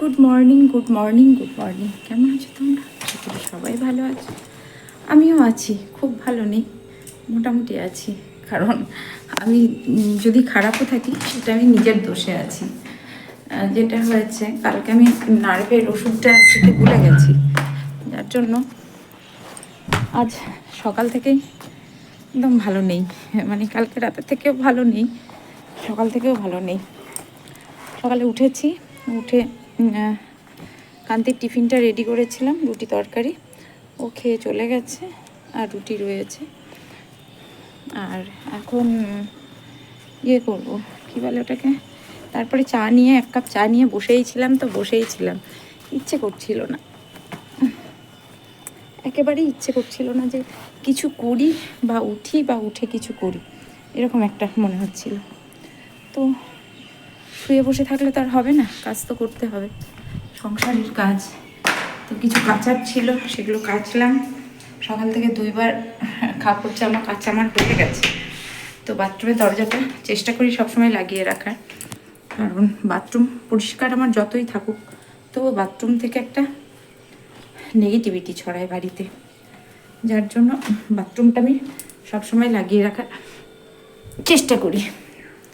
Good morning good morning good morning. কেমন আছো তোমরা? সবাই ভালো আছো। আমিও আছি, খুব ভালো নেই, মোটামুটি আছি। কারণ আমি যদি খারাপও থাকি, সেটা আমি নিজের দোষে আছি। যেটা হয়েছে, কালকে আমি নার্ভের ওষুধটা খেতে ভুলে গেছি। যার জন্য আজ সকাল থেকেই একদম ভালো নেই। মানে কালকে রাতের থেকেও ভালো নেই, সকাল থেকেও ভালো নেই। সকালে উঠেছি, উঠে কান্তির টিফিনটা রেডি করেছিলাম, রুটি তরকারি। ও খেয়ে চলে গেছে, আর রুটি রয়েছে। আর এখন ইয়ে করব, কী বলে ওটাকে? তারপরে চা নিয়ে, এক কাপ চা নিয়ে বসেই ছিলাম তো, বসেই ছিলাম। ইচ্ছে করছিল না। একেবারেই ইচ্ছে করছিল না যে কিছু করি বা উঠি বা উঠে কিছু করি। এরকম একটা মনে হচ্ছিল। তো শুয়ে বসে থাকলে তো আর হবে না, কাজ তো করতে হবে। সংসারের কাজ, তো কিছু কাচার ছিল, সেগুলো কাচলাম। সকাল থেকে দুইবার কাপড় জামা কাঁচামার হয়ে গেছে। তো বাথরুমের দরজাটা চেষ্টা করি সবসময় লাগিয়ে রাখার। কারণ বাথরুম পরিষ্কার আমার যতই থাকুক তো বাথরুম থেকে একটা নেগেটিভিটি ছড়ায় বাড়িতে। যার জন্য বাথরুমটা আমি সবসময় লাগিয়ে রাখার চেষ্টা করি।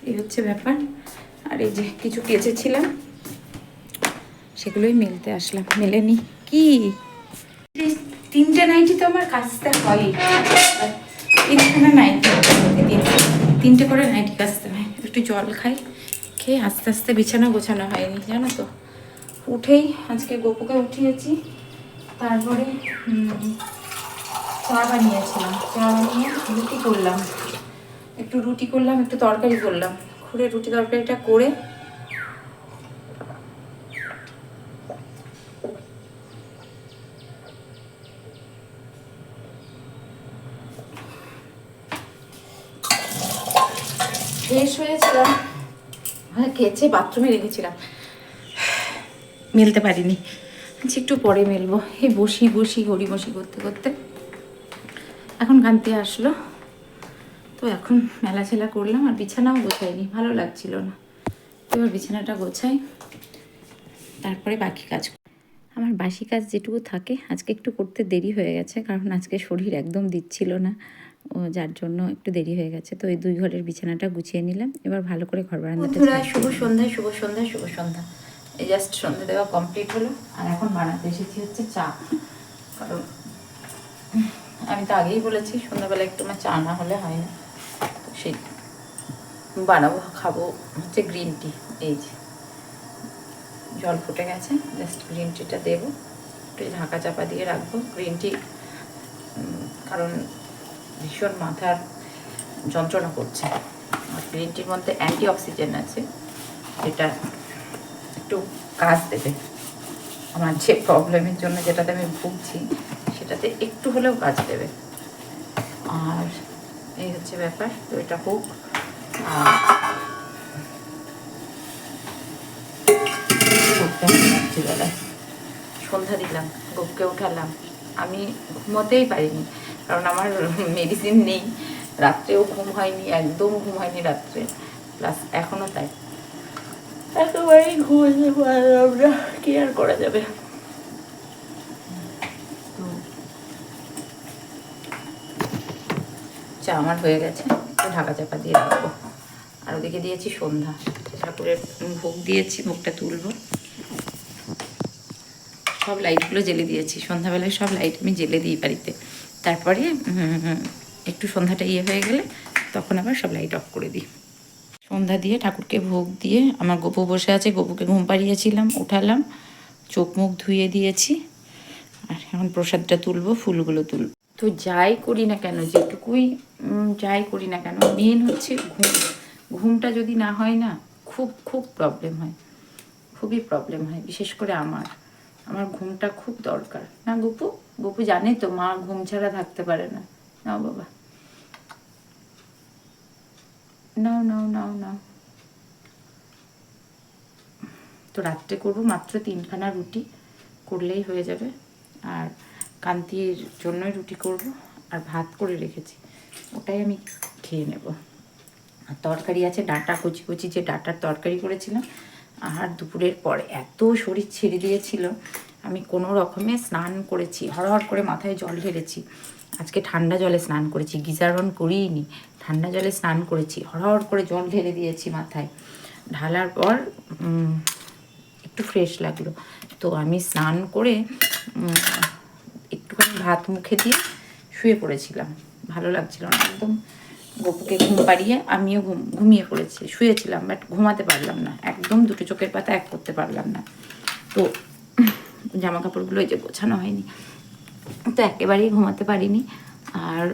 এই হচ্ছে ব্যাপার। আর এই যে কিছু কেচেছিলাম, সেগুলোই মেলতে আসলাম, মেলেনি। কি? তিনটে নাইটি তো আমার কাচতে হয় তিনখানা নাইটি তিনটে করে নাইটি কাচতে হয়। একটু জল খাই, খেয়ে আস্তে আস্তে বিছানা গোছানো হয়নি, জানো তো। উঠেই আজকে গোপুকে উঠিয়েছি, তারপরে চা বানিয়েছিলাম। চা বানিয়ে রুটি করলাম। একটু রুটি করলাম, একটু তরকারি করলাম। করে রুটি তরকারিটা করে ফ্রেশ হয়েছিলাম। হ্যাঁ কেচে বাথরুমে রেখেছিলাম। মেলতে পারিনি। আচ্ছা একটু পরে মেলবো। এই বসি বসি, গড়ি বসি করতে করতে। এখন কান্তি আসলো। তো এখন মেলা ছেলা করলাম আর বিছানাও গোছাইনি ভালো লাগছিল না। এবার বিছানাটা গোছাই তারপরে বাকি কাজ আমার বাসি কাজ যেটুকু থাকে আজকে একটু করতে দেরি হয়ে গেছে কারণ আজকে শরীর একদম দিচ্ছিল না ও যার জন্য একটু দেরি হয়ে গেছে তো এই দুই ঘরের বিছানাটা গুছিয়ে নিলাম এবার ভালো করে ঘর বারান্দাটা শুভ সন্ধ্যা শুভ সন্ধ্যা শুভ সন্ধ্যা। এই জাস্ট সন্ধ্যা দেওয়া কমপ্লিট হলো আর এখন বানাতে এসেছি হচ্ছে চা। কারণ আমি তো আগেই বলেছি সন্ধ্যাবেলা একটু আমার চা না হলে হয় না। সেই বানাবো, খাব, হচ্ছে গ্রিন টি এই যে। জল ফুটে গেছে জাস্ট গ্রিন টিটা দেবো। একটু ঢাকা চাপা দিয়ে রাখব গ্রিন টি কারণ ভীষণ মাথার যন্ত্রণা করছে। আর গ্রিন টির মধ্যে অ্যান্টি অক্সিজেন আছে, যেটা একটু কাজ দেবে। আমার যে প্রবলেমের জন্য যেটাতে আমি ভুগছি, সেটাতে একটু হলেও কাজ দেবে। আর এই হচ্ছে ব্যাপার তো এটা হোক। রাত্রিবেলায়। সন্ধ্যা দিলাম গোপকে উঠালাম। আমি ঘুমোতেই পারিনি কারণ আমার মেডিসিন নেই। রাত্রেও ঘুম হয়নি একদম ঘুম হয়নি রাত্রে। প্লাস এখনও তাই। একেবারেই ঘুমাতে পারলাম না কি আর করা যাবে তো চা আমার হয়ে গেছে ঢাকা চাপা দিয়ে রাখব। আর ওদিকে দিয়েছি সন্ধ্যা ঠাকুরের ভোগ দিয়েছি, ভোগটা তুলবো। সব লাইটগুলো জেলে দিয়েছি, সন্ধ্যাবেলায় সব লাইট আমি জেলে দিই বাড়িতে। তারপরে একটু সন্ধ্যাটা ইয়ে হয়ে গেলে তখন আবার সব লাইট অফ করে দিই। সন্ধ্যা দিয়ে ঠাকুরকে ভোগ দিয়ে আমার গোপু বসে আছে, গপুকে ঘুম পাড়িয়েছিলাম, উঠালাম, চোখ মুখ ধুয়ে দিয়েছি। আর এখন প্রসাদটা তুলবো, ফুলগুলো তুলবো। তো যাই করি না কেন, যেটুকুই যাই করি না কেন মেন হচ্ছে ঘুম। ঘুমটা যদি না হয় না, খুব খুব প্রবলেম হয়। খুবই প্রবলেম হয়, বিশেষ করে আমার। আমার ঘুমটা খুব দরকার। না গপু? গপু জানে তো, মা ঘুম ছাড়া থাকতে পারে না। নাও বাবা। নাও নাও নাও নাও। তো রাত্রে করব মাত্র তিনখানা রুটি, করলেই হয়ে যাবে। আর কান্তির জন্যই রুটি করব আর ভাত করে রেখেছি। ওটাই আমি খেয়ে নেব। আর তরকারি আছে ডাটা, কুচি কুচি যে ডাটার তরকারি করেছিলাম, আর দুপুরের পর এত শরীর ছেড়ে দিয়েছিল। আমি কোনো রকমে স্নান করেছি, হড়হড় করে মাথায় জল ঢেলেছি। আজকে ঠান্ডা জলে স্নান করেছি গিজার অন করিনি ঠান্ডা জলে স্নান করেছি, হড়হড় করে জল ঢেলে দিয়েছি মাথায়। ঢালার পর একটু ফ্রেশ লাগল। তো আমি স্নান করে একটুখানি ভাত মুখে দিয়ে শুয়ে পড়েছিলাম। ভালো লাগছিল না একদম। গপুকে ঘুম পাড়িয়ে আমিও ঘুম, ঘুমিয়ে পড়েছি। শুয়েছিলাম, বাট ঘুমাতে পারলাম না। একদম দুটো চোখের পাতা এক করতে পারলাম না। তো জামা কাপড়গুলো এই যে গোছানো হয়নি। তো একেবারেই ঘুমাতে পারিনি। আর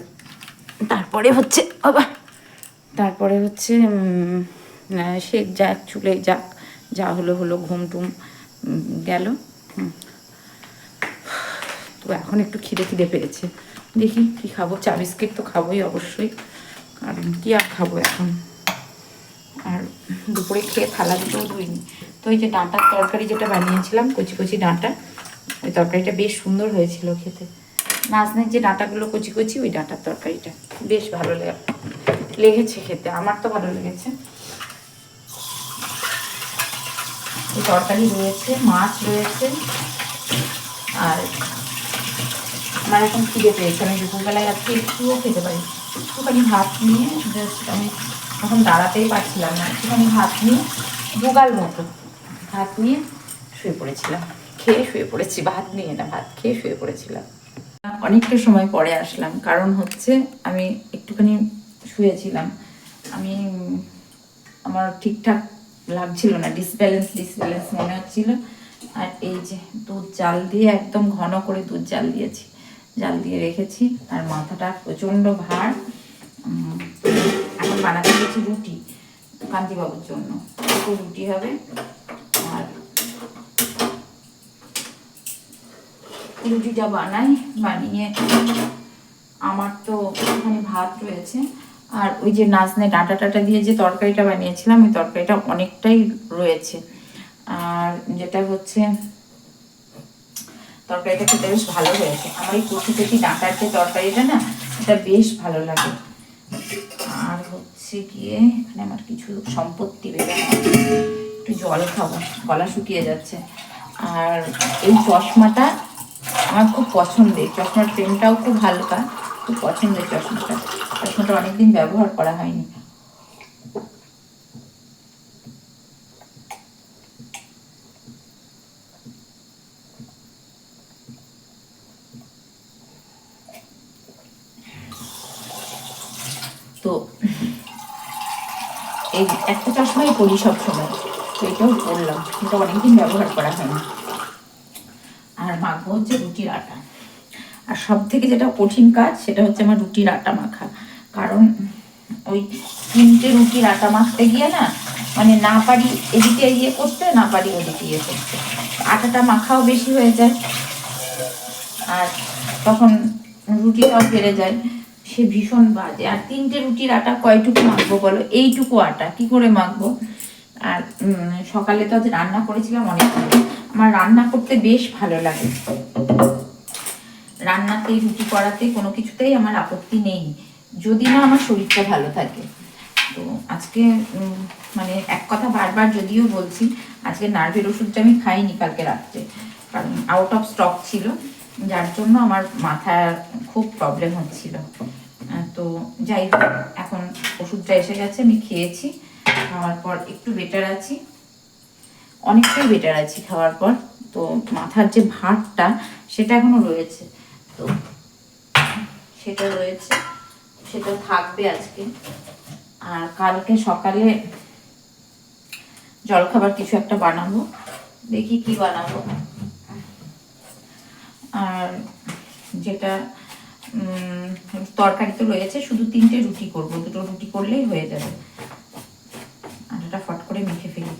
তারপরে হচ্ছে, বাবা, তারপরে হচ্ছে সে যাক চুলে যাক, যা হলো হলো, ঘুম টুম গেল। এখন একটু খিদে খিদে পেয়েছে। দেখি কি খাব, চা বিস্কিট তো খাবোই অবশ্যই। কারণ কি আর খাব এখন? আর দুপুরে খেয়ে থালা দুটোও ধুইনি। তো ওই যে ডাঁটার তরকারি যেটা বানিয়েছিলাম, কচি কচি ডাঁটা, ওই তরকারিটা বেশ সুন্দর হয়েছিল খেতে। নাচনের যে ডাঁটাগুলো কচি কচি, ওই ডাঁটার তরকারিটা বেশ ভালো লেগেছে খেতে, আমার তো ভালো লেগেছে। তরকারি রয়েছে, মাছ রয়েছে, আর আমার এখন খিদে পেয়েছে আমি দুপুরবেলায় আজকে একটুও খেতে পারি একটুখানি ভাত নিয়ে জাস্ট আমি এখন দাঁড়াতেই পারছিলাম না। একটুখানি ভাত নিয়ে দুগাল মতো ভাত নিয়ে শুয়ে পড়েছিলাম। খেয়ে শুয়ে পড়েছি, ভাত নিয়ে না, ভাত খেয়ে শুয়ে পড়েছিলাম। অনেকটা সময় পরে আসলাম। কারণ হচ্ছে আমি একটুখানি শুয়েছিলাম। আমি আমার ঠিকঠাক লাগছিল না ডিসব্যালেন্স ডিসব্যালেন্স মনে হচ্ছিল। আর এই যে দুধ জাল দিয়ে একদম ঘন করে দুধ জাল দিয়েছি। জাল দিয়ে রেখেছি। আর মাথাটা প্রচণ্ড ভার। এখন বানাতে গেছি রুটি, কান্তিবাবুর জন্য। রুটি হবে। আর রুটিটা বানাই, বানিয়ে আমার তো ওখানে ভাত রয়েছে। আর ওই যে নাচনে ডাঁটা টাটা দিয়ে যে তরকারিটা বানিয়েছিলাম, ওই তরকারিটা অনেকটাই রয়েছে। আর যেটা হচ্ছে তরকারিটা খেতে বেশ ভালো হয়েছে। আমার এই কচি কচি ডাঁটার যে তরকারিটা না, এটা বেশ ভালো লাগে। আর হচ্ছে গিয়ে এখানে আমার কিছু সম্পত্তি বেরো একটু জল খাব, গলা শুকিয়ে যাচ্ছে। আর এই চশমাটা আমার খুব পছন্দের। চশমার ফ্রেমটাও খুব হালকা, খুব পছন্দের চশমাটা। চশমাটা অনেকদিন ব্যবহার করা হয়নি তো এই চশমাই পরি সবসময়। তো এটাও পরলাম কিন্তু অনেকদিন ব্যবহার করা হয়নি। আর মাখবো হচ্ছে রুটির আটা। আর সব থেকে যেটা কঠিন কাজ, সেটা হচ্ছে আমার রুটির আটা মাখা। কারণ ওই তিনটে রুটির আটা মাখতে গিয়ে না মানে না পারি এদিকে ইয়ে করতে, না পারি ওদিকে ইয়ে করতে। আটাটা মাখাও বেশি হয়ে যায়। আর তখন রুটিটাও বেড়ে যায়। সে ভীষণ বাজে। আর তিনটে রুটির আটা কয়টুকু মাখবো বলো? এইটুকু আটা। কি করে মাখবো? আর সকালে তো আজ রান্না করেছিলাম অনেক আমার রান্না করতে বেশ ভালো লাগে। রান্নাতে, রুটি করাতে কোনো কিছুতেই আমার আপত্তি নেই। যদি না, আমার শরীরটা ভালো থাকে। তো আজকে মানে এক কথা বারবার যদিও বলছি, আজকে নার্ভের ওষুধটা আমি খাইনি কালকে রাত্রে। কারণ আউট অফ স্টক ছিল। যার জন্য আমার মাথার খুব প্রবলেম হচ্ছিল। তো যাই হোক, এখন ওষুধটা এসে গেছে, আমি খেয়েছি, খাওয়ার পর একটু বেটার আছি। অনেকটাই বেটার আছি খাওয়ার পর। তো মাথার যে ভাতটা সেটা এখনও রয়েছে। তো সেটা রয়েছে, সেটা থাকবে আজকে। আর কালকে সকালে জলখাবার কিছু একটা বানাবো। দেখি কি বানাবো। আর যেটা তরকারি তো রয়েছে, শুধু তিনটে রুটি করব, দুটো রুটি করলেই হয়ে যাবে। আটাটা ফট করে মেখে ফেলি।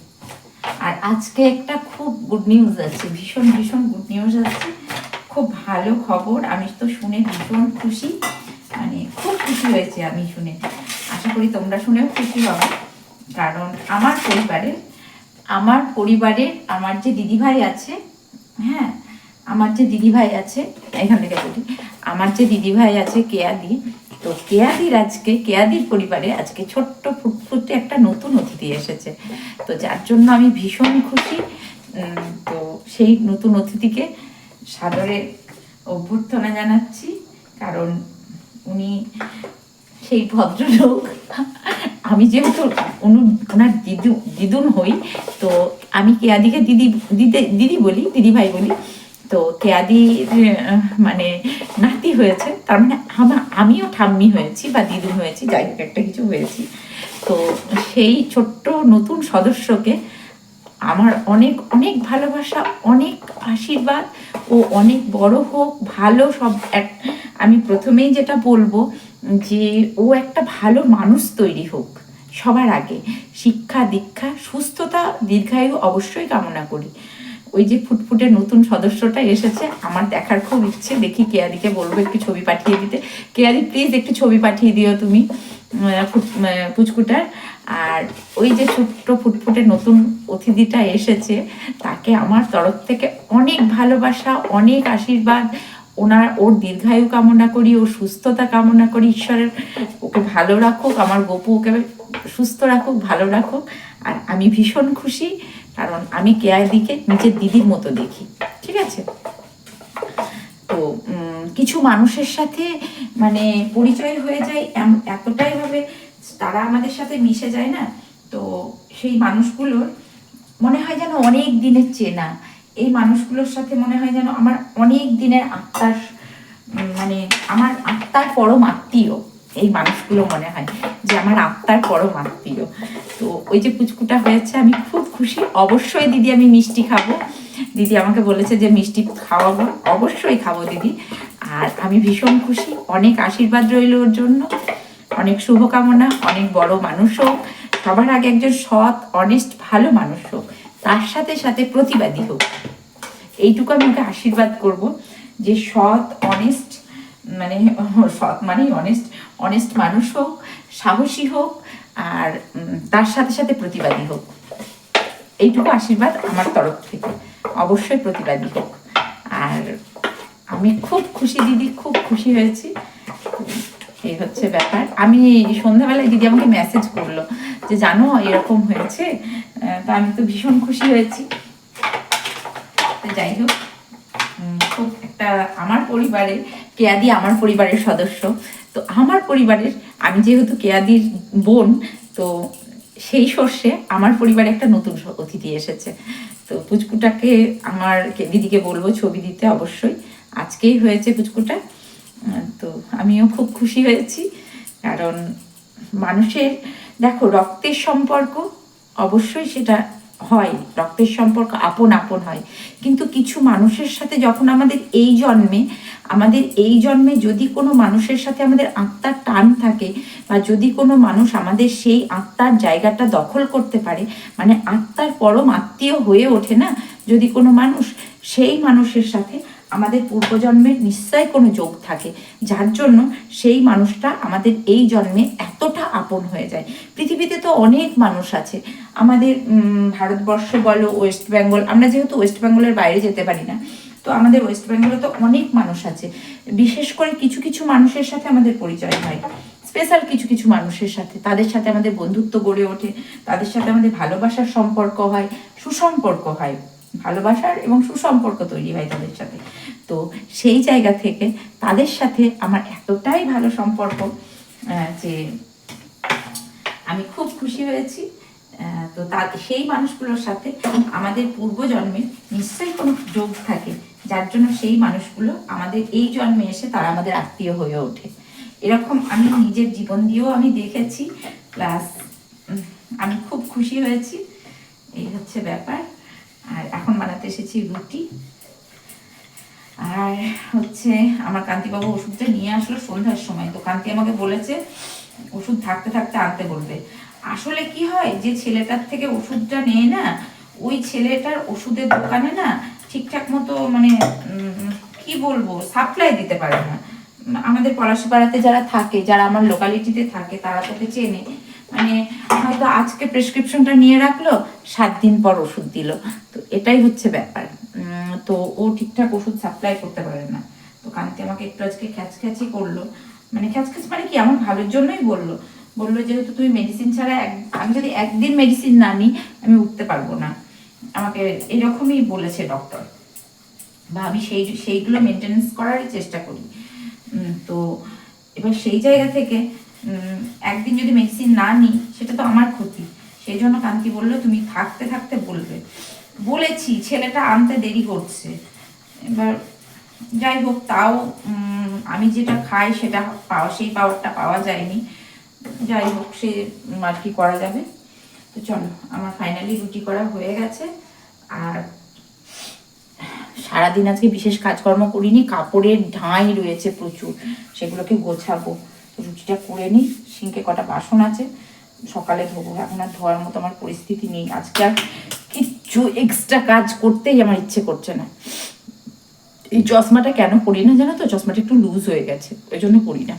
আর আজকে একটা খুব গুড নিউজ আছে, ভীষণ ভীষণ গুড নিউজ আছে। খুব ভালো খবর, আমি তো শুনে ভীষণ খুশি। মানে খুব খুশি হয়েছে আমি শুনে। আশা করি তোমরা শুনেও খুশি হবে। কারণ আমার পরিবারের আমার পরিবারের আমার যে দিদিভাই আছে হ্যাঁ আমার যে দিদিভাই আছে, এখান থেকে বলি। আমার যে দিদিভাই আছে কেয়াদি, তো কেয়াদির আজকে, কেয়াদির পরিবারে আজকে ছোট্ট ফুটফুটে একটা নতুন অতিথি এসেছে। তো যার জন্য আমি ভীষণ খুশি। তো সেই নতুন অতিথিকে সাদরে অভ্যর্থনা জানাচ্ছি, কারণ উনি সেই ভদ্রলোক। আমি যেহেতু অনু- ওনার দিদু, দিদুন হই, তো আমি কেয়াদিকে দিদি দিদি দিদি বলি দিদি ভাই বলি। তো কেয়াদির মানে নাতি হয়েছে। তার মানে আমার আমিও ঠাম্মি হয়েছি বা দিদি হয়েছি, যাই হোক, একটা কিছু হয়েছি। তো সেই ছোট্ট নতুন সদস্যকে আমার অনেক অনেক ভালোবাসা, অনেক আশীর্বাদ ও অনেক বড় হোক, ভালো সব এক- আমি প্রথমেই যেটা বলব যে ও একটা ভালো মানুষ তৈরি হোক সবার আগে। শিক্ষা দীক্ষা, সুস্থতা দীর্ঘায়ু অবশ্যই কামনা করি। ওই যে ফুটফুটে নতুন সদস্যটা এসেছে, আমার দেখার খুব ইচ্ছে। দেখি কেয়ারিকে বলব একটু ছবি পাঠিয়ে দিতে। কেয়ারি প্লিজ একটু ছবি পাঠিয়ে দিও তুমি পুচকুটার। আর ওই যে ছোট্ট ফুটফুটে নতুন অতিথিটা এসেছে, তাকে আমার তরফ থেকে অনেক ভালোবাসা, অনেক আশীর্বাদ। ওনার, ওর দীর্ঘায়ু কামনা করি, ওর সুস্থতা কামনা করি। ঈশ্বরের, ওকে ভালো রাখুক, আমার গপু ওকে সুস্থ রাখুক, ভালো রাখুক। আর আমি ভীষণ খুশি কারণ আমি কেয়াদিকে নিজের দিদির মতো দেখি, ঠিক আছে? তো কিছু মানুষের সাথে মানে পরিচয় হয়ে যায় এতটাই ভাবে তারা আমাদের সাথে মিশে যায় না, তো সেই মানুষগুলোর মনে হয় যেন অনেক দিনের চেনা। এই মানুষগুলোর সাথে মনে হয় যেন আমার অনেক দিনের আত্মার মানে আমার আত্মার পরম আত্মীয়। এই মানুষগুলো মনে হয় যে আমার আত্মার পরম আত্মীয়। তো ওই যে পুচকুটা হয়েছে, আমি খুব খুশি। অবশ্যই দিদি, আমি মিষ্টি খাব। দিদি আমাকে বলেছে যে মিষ্টি খাওয়াবো। অবশ্যই খাব দিদি। আর আমি ভীষণ খুশি। অনেক আশীর্বাদ রইল ওর জন্য। অনেক শুভকামনা। অনেক বড় মানুষ হোক। সবার আগে একজন সৎ অনেস্ট ভালো মানুষ হোক। তার সাথে সাথে প্রতিবাদী হোক। এইটুকু আমি ওকে আশীর্বাদ করব যে সৎ অনেস্ট মানে সৎ মানেই অনেস্ট অনেস্ট মানুষ হোক, সাহসী হোক, আর তার সাথে সাথে প্রতিবাদী হোক। এইটুকু আশীর্বাদ আমার তরফ থেকে। অবশ্যই প্রতিবাদী হোক। আর আমি খুব খুশি, দিদি, খুব খুশি হয়েছি। এই হচ্ছে ব্যাপার। আমি সন্ধ্যাবেলায় দিদি আমাকে মেসেজ করল যে, জানো, এরকম হয়েছে? তা আমি তো ভীষণ খুশি হয়েছি। যাই হোক খুব একটা আমার পরিবারে কেয়াদি আমার পরিবারের সদস্য। তো আমার পরিবারের, আমি যেহেতু কেয়াদির বোন, তো সেই সর্ষে আমার পরিবারে একটা নতুন অতিথি এসেছে। তো পুচকুটাকে আমার দিদিকে বলব, ছবি দিতে অবশ্যই। আজকেই হয়েছে পুচকুটা। তো আমিও খুব খুশি হয়েছি। কারণ মানুষের, দেখো রক্তের সম্পর্ক অবশ্যই সেটা হয়, রক্তের সম্পর্ক আপন আপন হয়। কিন্তু কিছু মানুষের সাথে যখন আমাদের এই জন্মে, আমাদের এই জন্মে যদি কোনো মানুষের সাথে আমাদের আত্মার টান থাকে বা যদি কোনো মানুষ আমাদের সেই আত্মার জায়গাটা দখল করতে পারে মানে আত্মার পরম আত্মীয় হয়ে ওঠে না, যদি কোনো মানুষ সেই মানুষের সাথে আমাদের পূর্বজন্মের নিশ্চয় কোনো যোগ থাকে, যার জন্য সেই মানুষটা আমাদের এই জন্মে এতটা আপন হয়ে যায়। পৃথিবীতে তো অনেক মানুষ আছে। আমাদের ভারতবর্ষ বলো, ওয়েস্ট বেঙ্গল, আমরা যেহেতু ওয়েস্ট বেঙ্গলের বাইরে যেতে পারি না, তো আমাদের ওয়েস্ট বেঙ্গলে তো অনেক মানুষ আছে। বিশেষ করে কিছু কিছু মানুষের সাথে আমাদের পরিচয় হয়। স্পেশাল কিছু কিছু মানুষের সাথে। তাদের সাথে আমাদের বন্ধুত্ব গড়ে ওঠে, তাদের সাথে আমাদের ভালোবাসার সম্পর্ক হয়, সুসম্পর্ক হয়। ভালোবাসার এবং সুসম্পর্ক তৈরি হয় তাদের সাথে। তো সেই জায়গা থেকে তাদের সাথে আমার এতটাই ভালো সম্পর্ক যে আমি খুব খুশি হয়েছি। তো তা, সেই মানুষগুলোর সাথে আমাদের পূর্বজন্মে নিশ্চয়ই কোনো যোগ থাকে, যার জন্য সেই মানুষগুলো আমাদের এই জন্মে এসে তারা আমাদের আত্মীয় হয়ে ওঠে। এরকম আমি নিজের জীবন দিয়েও আমি দেখেছি, প্লাস আমি খুব খুশি হয়েছি। এই হচ্ছে ব্যাপার। আর এখন বানাতে এসেছি রুটি। আর হচ্ছে আমার কান্তিবাবু ওষুধটা নিয়ে আসলো সন্ধ্যার সময়। তো কান্তি আমাকে বলেছে, ওষুধ থাকতে থাকতে আনতে বলবে। আসলে কি হয়, যে ছেলেটার থেকে ওষুধটা নেয় না, ওই ছেলেটার ওষুধের দোকানে না ঠিকঠাক মতো মানে কি বলব সাপ্লাই দিতে পারে না। আমাদের পলাশিপাড়াতে যারা থাকে, যারা আমার লোকালিটিতে থাকে, তারা তোকে চেনে। মানে হয়তো আজকে প্রেসক্রিপশনটা নিয়ে রাখল, সাত দিন পর ওষুধ দিল। তো এটাই হচ্ছে ব্যাপার। তো ও ঠিকঠাক ওষুধ সাপ্লাই করতে পারে না। তো কান্তি আমাকে একটু আজকে খ্যাচখ্যাচি করল। মানে খ্যাচখ্যাচ মানে কি? আমার ভালোর জন্যই বলল। বলল যেহেতু তুমি মেডিসিন ছাড়া এক, আমি যদি একদিন মেডিসিন না নিই, আমি উঠতে পারব না। আমাকে এরকমই বলেছে ডক্টর বা আমি সেই, সেইগুলো মেনটেনেন্স করারই চেষ্টা করি। তো এবার সেই জায়গা থেকে একদিন যদি মেডিসিন না নিই, সেটা তো আমার ক্ষতি। সেই জন্য কান্তি বলল, তুমি থাকতে থাকতে বলবে। বলেছি, ছেলেটা আনতে দেরি করছে। এবার যাই হোক, তাও আমি যেটা খাই, সেটা পাওয়া, সেই পাওয়ারটা পাওয়া যায়নি। যাই হোক, সে আর কি করা যাবে? তো চলো, আমার ফাইনালি রুটি করা হয়ে গেছে। আর সারাদিন আজকে বিশেষ কাজকর্ম করিনি, কাপড়ের ঢাঁই রয়েছে প্রচুর, সেগুলোকে গোছাবো। রুটিটা করে নিই, সিঙ্কে কটা বাসন আছে, সকালে ধোবো। এখন আর ধোয়ার মতো আমার পরিস্থিতি নেই। আজকে আর কিচ্ছু এক্সট্রা কাজ করতেই আমার ইচ্ছে করছে না। এই চশমাটা কেন পরি না জানো তো? চশমাটা একটু লুজ হয়ে গেছে, ওই জন্য পরি না।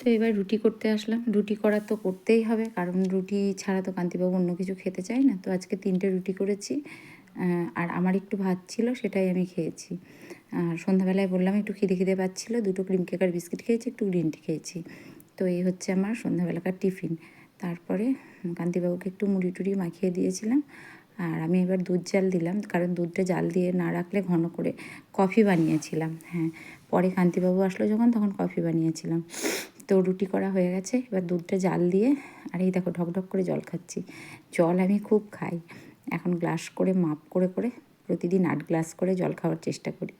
তো এবার রুটি করতে আসলাম। রুটি করা তো করতেই হবে, কারণ রুটি ছাড়া তো কান্তিবাবু অন্য কিছু খেতে চায় না। তো আজকে তিনটে রুটি করেছি আর আমার একটু ভাত ছিল, সেটাই আমি খেয়েছি। আর সন্ধ্যাবেলায় বললাম একটু খিদে খিদে পাচ্ছিল, দুটো ক্রিম কেক আর বিস্কিট খেয়েছি, একটু গ্রিন টি খেয়েছি। তো এই হচ্ছে আমার সন্ধ্যাবেলাকার টিফিন তারপরে কান্তিবাবুকে একটু মুড়ি টুড়ি মাখিয়ে দিয়েছিলাম আর আমি এবার দুধ জাল দিলাম, কারণ দুধটা জাল দিয়ে না রাখলে ঘন করে কফি বানিয়েছিলাম হ্যাঁ। পরে কান্তিবাবু আসলো যখন, তখন কফি বানিয়েছিলাম। তো রুটি করা হয়ে গেছে, এবার দুধটা জাল দিয়ে আর এই দেখো ঢকঢক করে জল খাচ্ছি। জল আমি খুব খাই, এখন গ্লাস করে মাপ করে করে প্রতিদিন আট গ্লাস করে জল খাওয়ার চেষ্টা করি।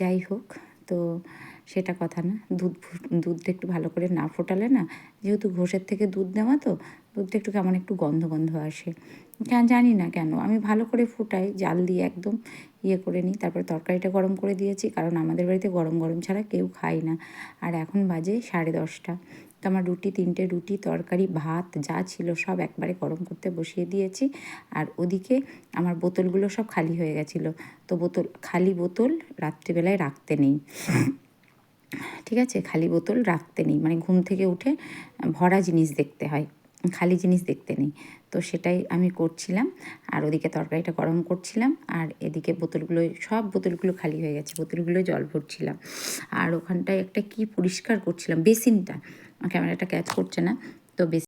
যাই হোক, তো সেটা কথা না। দুধ দুধটা একটু ভালো করে না ফোটালে না, যেহেতু ঘোষের থেকে দুধ নেওয়া তো, দুধটা একটু কেমন একটু গন্ধ গন্ধ আসে। কেন জানি না কেন, আমি ভালো করে ফুটাই, জাল দিয়ে একদম ইয়ে করে নিই। তারপরে তরকারিটা গরম করে দিয়েছি, কারণ আমাদের বাড়িতে গরম গরম ছাড়া কেউ খায় না। আর এখন বাজে সাড়ে দশটা। তো আমার রুটি, তিনটে রুটি, তরকারি, ভাত, যা ছিল সব একবারে গরম করতে বসিয়ে দিয়েছি। আর ওদিকে আমার বোতলগুলো সব খালি হয়ে গেছিল। তো বোতল, খালি বোতল রাত্রিবেলায় রাখতে নেই। ঠিক আছে? খালি বোতল রাখতে নেই। মানে ঘুম থেকে উঠে ভরা জিনিস দেখতে হয়। খালি জিনিস দেখতে নেই। তো সেটাই আমি করছিলাম। আর ওদিকে তরকারিটা গরম করছিলাম। আর এদিকে বোতলগুলো, সব বোতলগুলো খালি হয়ে গেছে। বোতলগুলো জল ভরছিলাম। আর ওখানটায় একটা কি পরিষ্কার করছিলাম। বেসিনটা। ক্যামেরাটা ক্যাচ করছে না তো বেসিন